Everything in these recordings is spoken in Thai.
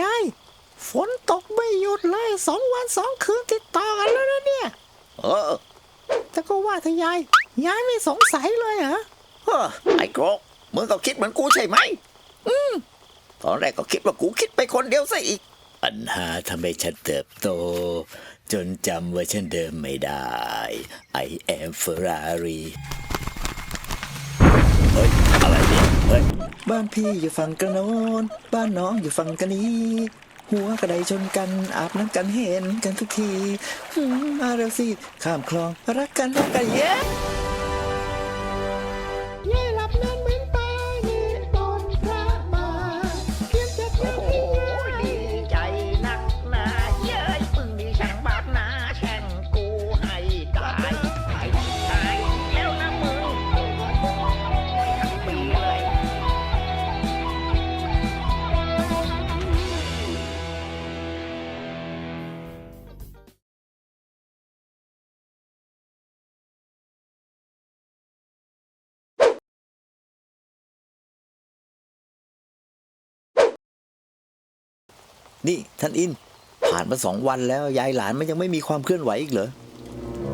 ยาย ฝนตกไม่หยุดเลยสองวันสองคืนติดต่อกันแล้วนะเนี่ย เออแต่ก็ว่าถ้ายาย ยายไม่สงสัยเลยเหรอเฮ้อไอ้โกรกมึงก็คิดเหมือนกูใช่ไหม อืมตอนแรกก็คิดว่ากูคิดไปคนเดียวซะอีก ปัญหาทำให้ฉันเติบโต จนจำว่าฉันเดิมไม่ได้ I am Ferrari บ้านพี่อยู่ฝั่งกระโนนบ้านน้องอยู่ฝั่งกระนี้ หัวกระไดชนกันอาบน้ำกันเห็นกันทุกทีหืมมาเร็วสิข้ามคลองรักกันรักกันเย้ย นี่ท่านอิน ผ่านมาสองวันแล้วยายหลานมันยังไม่มีความเคลื่อนไหวอีกเหรอ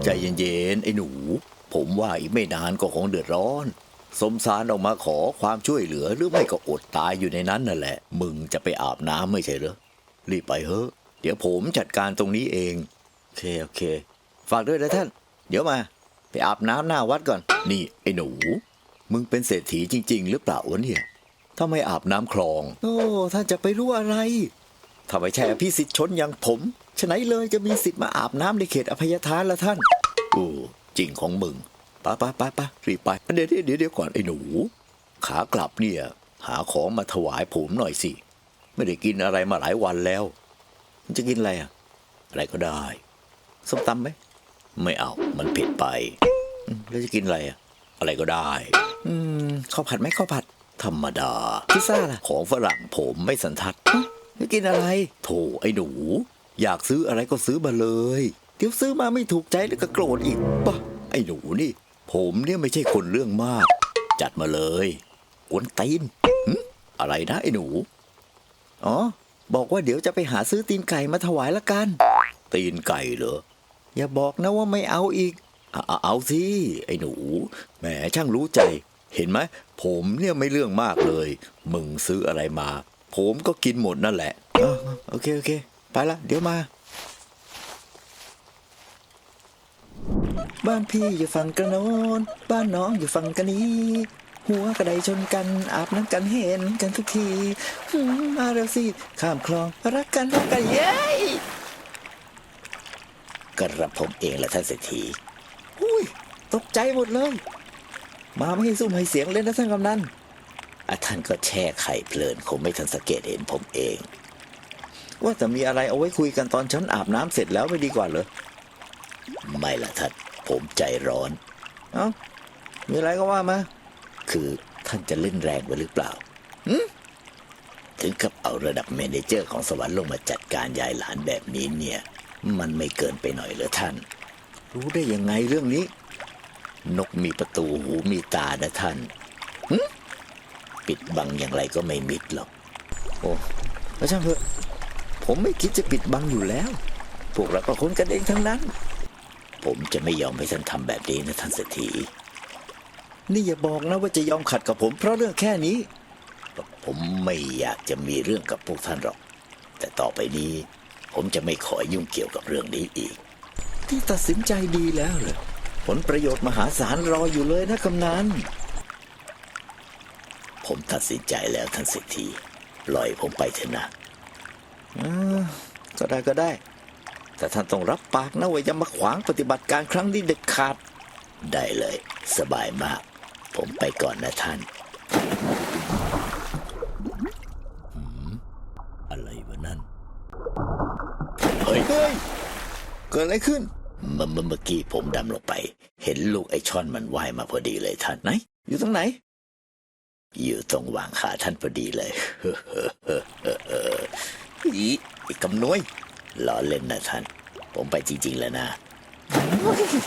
ใจเย็นๆไอ้หนู ผมว่าอีกไม่นานก็คงเดือดร้อน สมสารออกมาขอความช่วยเหลือหรือไม่ก็อดตายอยู่ในนั้นนั่นแหละ มึงจะไปอาบน้ำไม่ใช่เหรอ รีบไปเถอะ เดี๋ยวผมจัดการตรงนี้เอง โอเคโอเค ฝากด้วยนะท่าน เดี๋ยวมา ไปอาบน้ำหน้าวัดก่อน นี่ไอ้หนู มึงเป็นเศรษฐีจริง ๆ หรือเปล่าวะเนี่ยถ้าไม่อาบน้ำคลอง โอ้ท่านจะไปรู้อะไร ถ้าไม่ใช่อภิสิทธิ์ชนอย่างผมฉะไหนเลยจะมีสิทธิ์มาอาบน้ำในเขตอภัยทานละท่านโอ้จริงของมึงไปไปไปไปรีบไปเดี๋ยวเดี๋ยวเดี๋ยวเดี๋ยวก่อนไอ้หนู ขากลับเนี่ย หาของมาถวายผมหน่อยสิ ไม่ได้กินอะไรมาหลายวันแล้วมันจะกินอะไรอะอะไรก็ได้ส้มตำไหมไม่เอามันเผ็ดไปอืมแล้วจะกินอะไรอะอะไรก็ได้ อืมข้าวผัดไหมข้าวผัด ธรรมดาพิซซ่าล่ะของฝรั่งผมไม่สันทัด จะกินอะไร โถไอ้หนู อยากซื้ออะไรก็ซื้อมาเลย เดี๋ยวซื้อมาไม่ถูกใจแล้วก็โกรธอีกปะไอ้หนูนี่ ผมเนี่ยไม่ใช่คนเรื่องมาก จัดมาเลยกวนตีนอะไรนะไอ้หนู อ๋อ บอกว่าเดี๋ยวจะไปหาซื้อตีนไก่มาถวายละกัน ตีนไก่เหรอ อย่าบอกนะว่าไม่เอาอีก เอาเอาเอาสิไอ้หนู แหมช่างรู้ใจ เห็นไหมผมเนี่ยไม่เรื่องมากเลย มึงซื้ออะไรมา ผมก็กินหมดนั่นแหละอ๋อโอเคโอเค ไปละ เดี๋ยวมา บ้านพี่อยู่ฝั่งกระโนนบ้านน้องอยู่ฝั่งกระนี้ หัวกระไดชนกันอาบน้ำกันเห็นกันทุกทีหืมมาเร็วสิข้ามคลองรักกันรักกันเย้กระผมเองแหละท่านเศรษฐีอุ้ย ตกใจหมดเลย มาไม่ให้ซุ่มให้เสียงเลยนะท่านกำนันอะ ท่านก็แช่ไข่เพลินคงไม่ทันสังเกตเห็นผมเอง ว่าแต่มีอะไรเอาไว้คุยกันตอนฉันอาบน้ำเสร็จแล้วไม่ดีกว่าเหรอไม่ละท่านผมใจร้อน เอ้ามีอะไรก็ว่ามาคือท่านจะเล่นแรงไปหรือเปล่าถึงกับเอาระดับเมเนเจอร์ของสวรรค์ลงมาจัดการยายหลานแบบนี้เนี่ย มันไม่เกินไปหน่อยเหรอท่าน รู้ได้ยังไงเรื่องนี้ นกมีประตูหูมีตานะท่านหึ ปิดบังอย่างไรก็ไม่มิดหรอก โอ้แล้วช่างเถอะผมไม่คิดจะปิดบังอยู่แล้ว พวกเราก็คนกันเองทั้งนั้น ผมจะไม่ยอมให้ท่านทำแบบนี้นะท่านเศรษฐีนี่อย่าบอกนะว่าจะยอมขัดกับผม เพราะเรื่องแค่นี้ ผมไม่อยากจะมีเรื่องกับพวกท่านหรอก แต่ต่อไปนี้ ผมจะไม่ขอยุ่งเกี่ยวกับเรื่องนี้อีก ที่ตัดสินใจดีแล้วเหรอผลประโยชน์มหาศาลรออยู่เลยนะกำนัน ผมตัดสินใจแล้วท่านเศรษฐีปล่อยผมไปเถอะนะอ่าก็ได้ก็ได้ แต่ท่านต้องรับปากนะว่าอย่ามาขวางปฏิบัติการครั้งนี้เด็ดขาด ได้เลย สบายมาก ผมไปก่อนนะท่านอะไรวะนั่น เฮ้ยเฮ้ยเกิดอะไรขึ้นเมื่อเมื่อเมื่อกี้ผมดำลงไป เห็นลูกไอช่อนมันว่ายมาพอดีเลยท่านไหน อยู่ตรงไหน อยู่ตรงวางขาท่านพอดีเลยอีไอ้กำนวยล้อเล่นนะท่าน ผมไปจริง ๆ แล้วนะ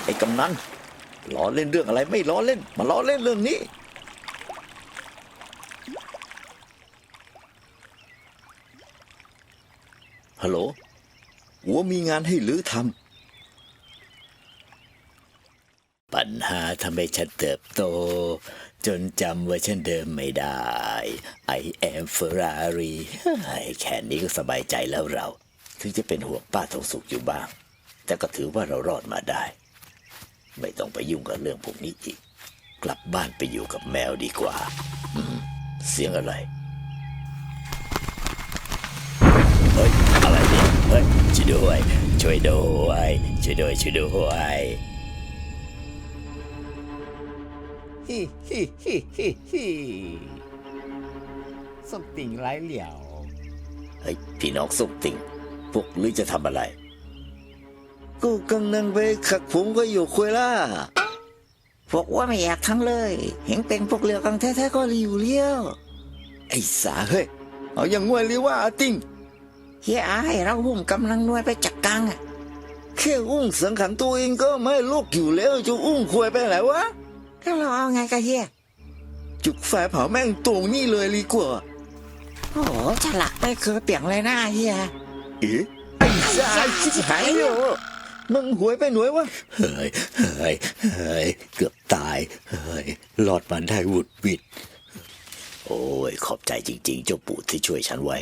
ไอ้กำนันล้อเล่นเรื่องอะไรไม่ล้อเล่น มาล้อเล่นเรื่องนี้ฮัลโหลหัวมีงานให้หรือทำ ปัญหาทำให้ฉันเติบโต จนจำว่าฉันเดิมไม่ได้ I am Ferrari เฮ้แค่นี้ก็สบายใจแล้วเรา ถึงจะเป็นห่วงป้าทองสุขอยู่บ้าง แต่ก็ถือว่าเรารอดมาได้ ไม่ต้องไปยุ่งกับเรื่องพวกนี้อีก กลับบ้านไปอยู่กับแมวดีกว่า เสียงอะไร เฮ้ย อะไรเนี่ย เฮ้ย ช่วยด้วย ช่วยด้วย ช่วยด้วย ช่วยด้วย ฮิฮิฮิฮิฮิสมติ่งไรเหลี่ยวเฮ้ยพี่น้องสุกติ่งพวกลือจะทำอะไร กูกำลังไปขักผมก็อยู่คุยล่าพวกว่าไม่อยากทั้งเลย เห็นเป็นพวกเรียวกังแท้ๆก็รีอยู่เลี้ยว ไอ้สาเฮ้ย เอาอย่างงวยเรียกว่าติ่งเฮียอาให้เราหุ่มกำลังนวยไปจัดกังอะแค่อุ้งสังขังตัวเองก็ไม่ลูกอยู่แล้วจะอุ้งควยไปไหนวะ แล้วเราเอาไงกันเฮียจุกไฟเผาแม่งตรงนี้เลยดีกว่าโอ้ฉลักไม่เคยเปลี่ยนเลยหน้าเฮียเอ๊ะไอ้สายชิบหายเลยมึงหวยไปหน่วยวะ เฮ้ย เฮ้ย เฮ้ย เกือบตาย เฮ้ย รอดมาได้หวุดหวิด โอ้ย ขอบใจจริง ๆ เจ้าปู่ที่ช่วยฉันไว้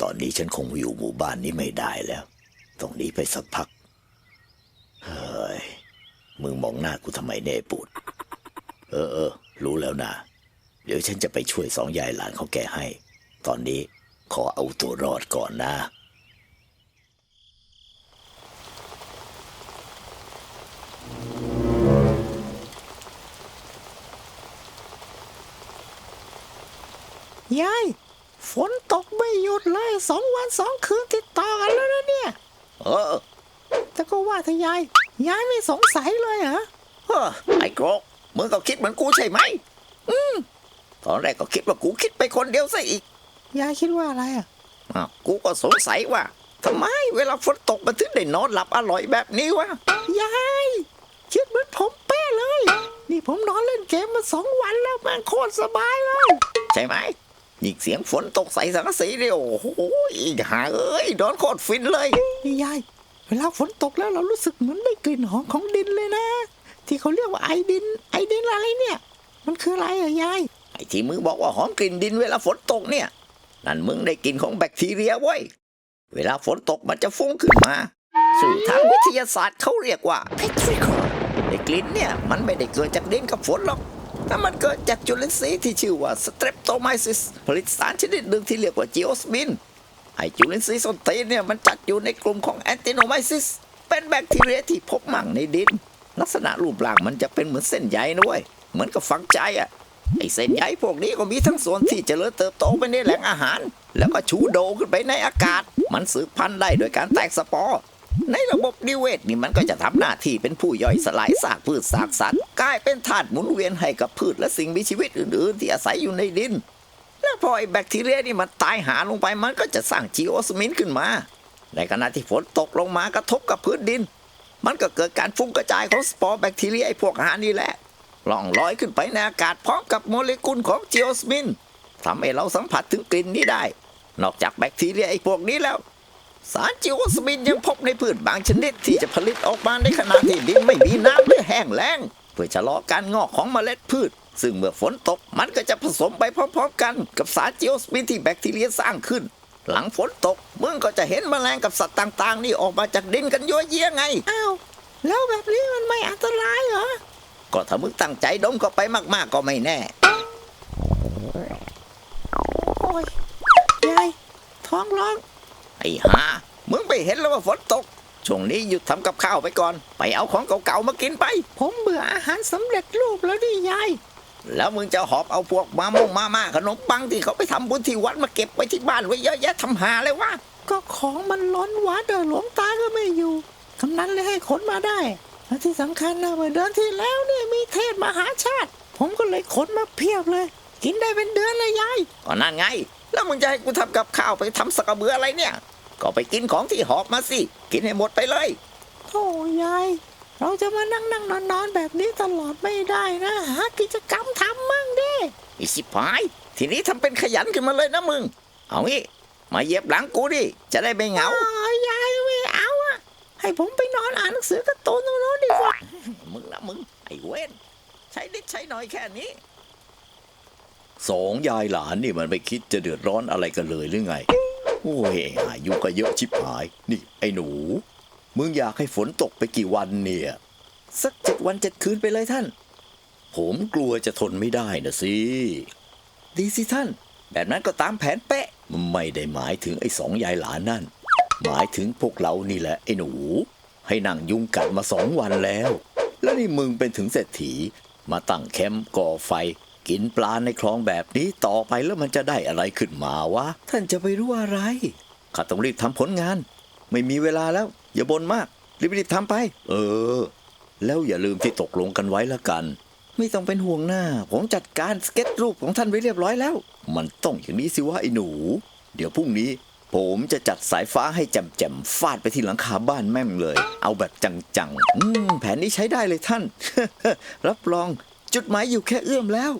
ตอนนี้ฉันคงอยู่หมู่บ้านนี้ไม่ได้แล้วต้องหนีไปสักพัก เฮ้ย มึงมองหน้ากูทำไมเน่ยปูด เออเออรู้แล้วนะ เดี๋ยวฉันจะไปช่วยสองยายหลานเขาแกให้ ตอนนี้ขอเอาตัวรอดก่อนนะยายฝนตกไม่หยุดเลยสองวันสองคืนติดต่อกันแล้วนะเนี่ย เออ แต่ก็ว่าถ้ายาย ยายไม่สงสัยเลยเหรอเฮ้อไอ้โกรก มึงก็คิดเหมือนกูใช่ไหม อืมตอนแรกก็คิดว่ากูคิดไปคนเดียวซะอีก ยายคิดว่าอะไรอะอ้าวกูก็สงสัยว่าทำไมเวลาฝนตกมันถึงได้นอนหลับอร่อยแบบนี้วะ ยายคิดเหมือนผมเป้เลย นี่ผมนอนเล่นเกมมาสองวันแล้วแมันโคตรสบายเลย ใช่ไหมยิ่งเสียงฝนตกใส่สังกะสีเนี่ยโอ้โหอีหาเอ้ยนอนโคตรฟินเลย นี่ยาย เวลาฝนตกแล้วเรารู้สึกเหมือนได้กลิ่นหอมของดินเลยนะ ที่เขาเรียกว่าไอดิน ไอดินอะไรเนี่ย มันคืออะไรเอยายไอ้ที่มึงบอกว่าหอมกลิ่นดินเวลาฝนตกเนี่ย นั่นมึงได้กลิ่นของแบคทีเรียเว้ย เวลาฝนตกมันจะฟุ้งขึ้นมาสื่อทางวิทยาศาสตร์เขาเรียกว่า petrichor ไอ้กลิ่นเนี่ยมันไม่ได้เกิดจากดินกับฝนหรอกแต่มันเกิดจากจุลินทรีย์ที่ชื่อว่า streptomyces ผลิตสารชนิดหนึ่งที่เรียกว่า geosmin ไอจุลินทรีย์ส้นตีนเนี่ยมันจัดอยู่ในกลุ่มของ actinomyces เป็นแบคทีเรียที่พบมั่งในดิน ลักษณะรูปร่างมันจะเป็นเหมือนเส้นใยนะเว้ยเหมือนกับฝังใจอะไอ้เส้นใยพวกนี้ก็มีทั้งส่วนที่จเจริญเติบโตไปในแหล่งอาหาร แล้วก็ชูโดขึ้นไปในอากาศ มันสืบพันธุ์ได้โดยการแตกสปอร์ในระบบนิเวศนี่มันก็จะทำหน้าที่เป็นผู้ย่อยสลายซากพืชซากสัตว์กลายเป็นธาตุหมุนเวียนให้กับพืชและสิ่งมีชีวิตอื่นๆ ที่อาศัยอยู่ในดิน แล้วพอไอ้แบคทีเรียนี่มันตายหาลงไปมันก็จะสร้างจีโอสมินขึ้นมา ในขณะที่ฝนตกลงมากระทบกับพื้นดิน มันก็เกิดการฟุ้งกระจายของสปอร์แบคทีเรียไอพวกหานี่แหละล่องลอยขึ้นไปในอากาศพร้อมกับโมเลกุลของจีโอสมินทำให้เราสัมผัสถึงกลิ่นนี้ได้ นอกจากแบคทีเรียไอพวกนี้แล้ว สารจีโอสมินยังพบในพืชบางชนิดที่จะผลิตออกมาในขณะที่ดินไม่มีน้ำหรือแห้งแล้ง เพื่อชะลอการงอกของเมล็ดพืช ซึ่งเมื่อฝนตกมันก็จะผสมไปพร้อมๆกันกับสารจีโอสมินที่แบคทีเรียสร้างขึ้น หลังฝนตก มึงก็จะเห็นแมลงกับสัตว์ต่าง ๆ นี่ออกมาจากดินกันยั่วเยี่ยไง อ้าว แล้วแบบนี้มันไม่อันตรายเหรอ ก็ถ้ามึงตั้งใจดมเข้าไปมาก ๆ ก็ไม่แน่ โอ้ยยายท้องร้อง ไอ้ห่ามึงไปเห็นแล้วว่าฝนตก ช่วงนี้หยุดทำกับข้าวไปก่อน ไปเอาของเก่าๆมากินไป ผมเบื่ออาหารสำเร็จรูปแล้วดิยาย แล้วมึงจะหอบเอาพวกมามงมาม่าขนมปังที่เขาไปทำบุญที่วัดมาเก็บไว้ที่บ้านไว้เยอะแยะทำหาเลยวะก็ของมันล้นวัดเดอหลวงตาก็ไม่อยู่กำนันเลยให้ขนมาได้และที่สำคัญนะเมื่อเดือนที่แล้วเนี่ยมีเทศมหาชาติ ผมก็เลยขนมาเพียบเลย กินได้เป็นเดือนเลยยายก็นั่นไง แล้วมึงจะให้กูทำกับข้าวไปทำสกกระเบืออะไรเนี่ย ก็ไปกินของที่หอบมาสิ กินให้หมดไปเลยโอ้ยาย เราจะมานั่งนั่งนอนนอนแบบนี้ตลอดไม่ได้นะหากิจกรรมทำมั่งดิไอ้สิบหาย ทีนี้ทำเป็นขยันขึ้นมาเลยนะมึง เอางี้ มาเหยียบหลังกูดิ จะได้ไม่เหงา อ๋อยายไม่เอาอะให้ผมไปนอนอ่านหนังสือการ์ตูนตรงโน้นดีกว่า มึงนะมึง ไอ้เว้น ใช้นิดใช้หน่อยแค่นี้ สองยายหลานนี่มันไม่คิดจะเดือดร้อนอะไรกันเลยหรือไง โอ้ยอายุก็เยอะชิบหาย นี่ ไอ้หนู มึงอยากให้ฝนตกไปกี่วันเนี่ย สักเจ็ดวันเจ็ดคืนไปเลยท่าน ผมกลัวจะทนไม่ได้นะสิ ดีสิท่าน แบบนั้นก็ตามแผนเป๊ะ ไม่ได้หมายถึงไอ้สองยายหลานนั่น หมายถึงพวกเรานี่แหละไอ้หนู ให้นั่งยุงกัดมาสองวันแล้ว แล้วนี่มึงเป็นถึงเศรษฐี มาตั้งแคมป์ก่อไฟ กินปลาในคลองแบบนี้ต่อไปแล้วมันจะได้อะไรขึ้นมาวะ ท่านจะไปรู้อะไรข้าต้องรีบทำผลงาน ไม่มีเวลาแล้ว อย่าบ่นมาก รีบๆทำไป เออ แล้วอย่าลืมที่ตกลงกันไว้ละกัน ไม่ต้องเป็นห่วงหน้า ผมจัดการสเก็ตรูปของท่านไว้เรียบร้อยแล้ว มันต้องอย่างนี้สิวะไอ้หนู เดี๋ยวพรุ่งนี้ ผมจะจัดสายฟ้าให้แจ่มๆฟาดไปที่หลังคาบ้านแม่มเลย เอาแบบจังๆอืมแผนนี้ใช้ได้เลยท่าน รับรองจุดหมายอยู่แค่เอื้อมแล้ว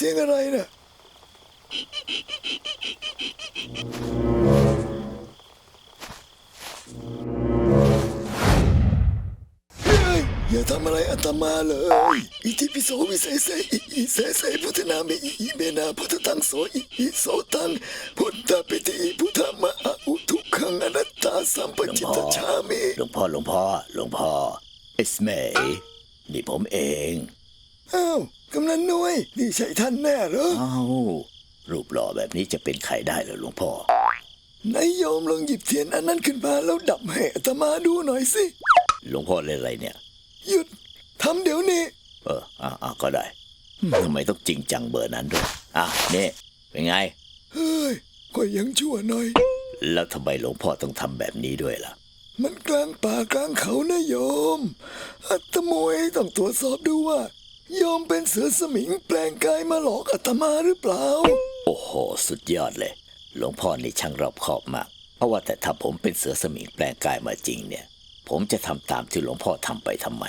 เสียงอะไรนะเฮ้ยอย่าทำอะไรอาตมาเลย อิติปิโสวิเศษเสอิอิเสเสพุทธนามิอิอิเมนาพุทธตังโสอิอิโสตังพุทธปิติพุทธมะอะอุทุกขังอนัตตาสัมปจิตตชามิหลวงพ่อหลวงพ่อหลวงพ่อเอสเมย์นี่ผมเองอ้าว กำนันน้อย นี่ใช่ท่านแน่เหรออ้าวรูปหล่อแบบนี้จะเป็นใครได้เหรอหลวงพ่อนายโยมลองหยิบเทียนอันนั้นขึ้นมาแล้วดับให้อาตมาดูหน่อยสิ หลวงพ่อเล่นอะไรเนี่ย หยุดทำเดี๋ยวนี้ เอออะอะก็ได้อืมทำไมต้องจริงจังเบอร์นั้นด้วยอะนี่เป็นไง เฮ้ยก็ยังชั่วหน่อย แล้วทำไมหลวงพ่อต้องทำแบบนี้ด้วยล่ะ มันกลางป่ากลางเขานะโยมอัตโมยต้องตรวจสอบดูว่า โยมเป็นเสือสมิงแปลงกายมาหลอกอาตมาหรือเปล่า โอ้โห สุดยอดเลย หลวงพ่อนี่ช่างรอบคอบมาก เพราะว่าแต่ถ้าผมเป็นเสือสมิงแปลงกายมาจริงเนี่ย ผมจะทำตามที่หลวงพ่อทำไปทำไม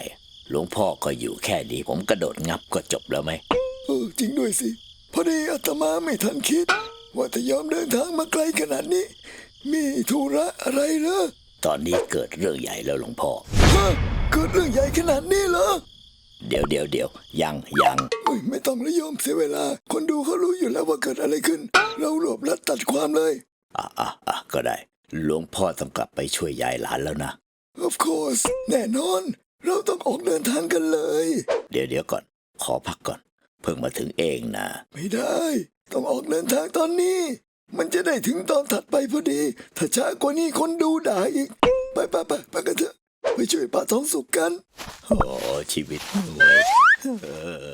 หลวงพ่อก็อยู่แค่นี้ผมกระโดดงับก็จบแล้วไหม เออจริงด้วยสิ พอดีอาตมาไม่ทันคิด ว่าจะยอมเดินทางมาไกลขนาดนี้ มีธุระอะไรเหรอตอนนี้เกิดเรื่องใหญ่แล้วหลวงพ่อฮะเกิดเรื่องใหญ่ขนาดนี้เหรอ เดี๋ยวเดี๋ยวเดี๋ยวยังยังอุ้ยไม่ต้องละโยมเสียเวลา คนดูเขารู้อยู่แล้วว่าเกิดอะไรขึ้น เรารวบรัดตัดความเลย อะอะอะก็ได้ หลวงพ่อต้องกลับไปช่วยยายหลานแล้วนะ Of course แน่นอน เราต้องออกเดินทางกันเลย เดี๋ยวเดี๋ยวก่อน ขอพักก่อน เพิ่งมาถึงเองนะ ไม่ได้ ต้องออกเดินทางตอนนี้ มันจะได้ถึงตอนถัดไปพอดี ถ้าช้ากว่านี้คนดูด่าอีก ไปไปไปไปกันเถอะ ไปช่วยป้าท้องสุกกัน โอ้ชีวิตเว้ยเออ